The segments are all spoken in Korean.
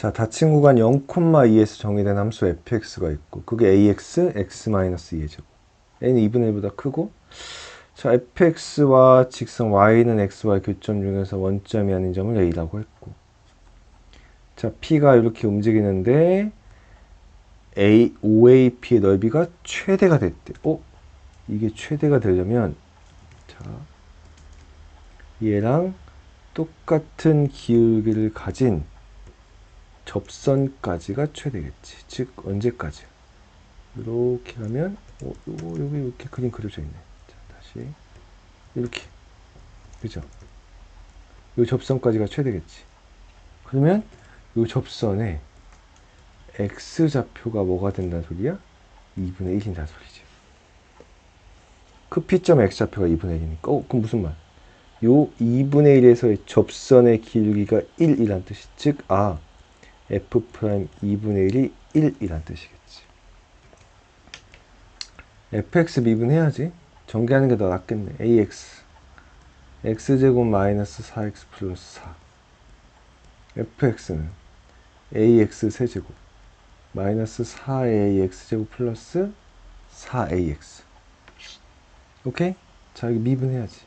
자, 닫힌 구간 0,2에서 정의된 함수 fx가 있고 그게 ax, x-2의 제곱 n이 2분의 1보다 크고 자, fx와 직선 y는 xy 교점 중에서 원점이 아닌 점을 a라고 했고 자, p가 이렇게 움직이는데 a, OAP의 넓이가 최대가 됐대. 어? 이게 최대가 되려면 자, 얘랑 똑같은 기울기를 가진 접선까지가 최대겠지. 즉 언제까지? 이렇게 하면 어, 요, 여기 이렇게 그림 그려져 있네. 자, 다시 이렇게 그죠? 이 접선까지가 최대겠지. 그러면 이 접선에 x 좌표가 뭐가 된다는 소리야? 2분의 1인다는 소리지. 그 P점 x 좌표가 2분의 1이니까 어, 그럼 무슨 말? 요 2분의 1에서의 접선의 기울기가 1이란 뜻이 즉 아, f 프라임 2분의 1이 1이란 뜻이겠지. fx 미분해야지. 전개하는 게 더 낫겠네. ax x제곱 마이너스 4x 플러스 4 fx는 ax 세제곱 마이너스 4ax제곱 플러스 4ax 오케이? 자 여기 미분해야지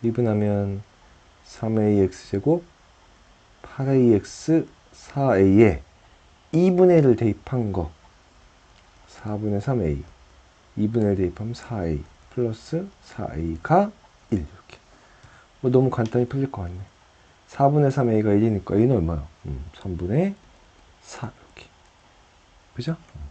미분하면 3ax제곱 8ax 4a에 2분의 1을 대입한 거 4분의 3a 2분의 1 대입하면 4a 플러스 4a가 1 이렇게 뭐 너무 간단히 풀릴 것 같네 4분의 3a가 1이니까 a는 얼마야? 음, 3분의 4 이렇게 그죠? 음.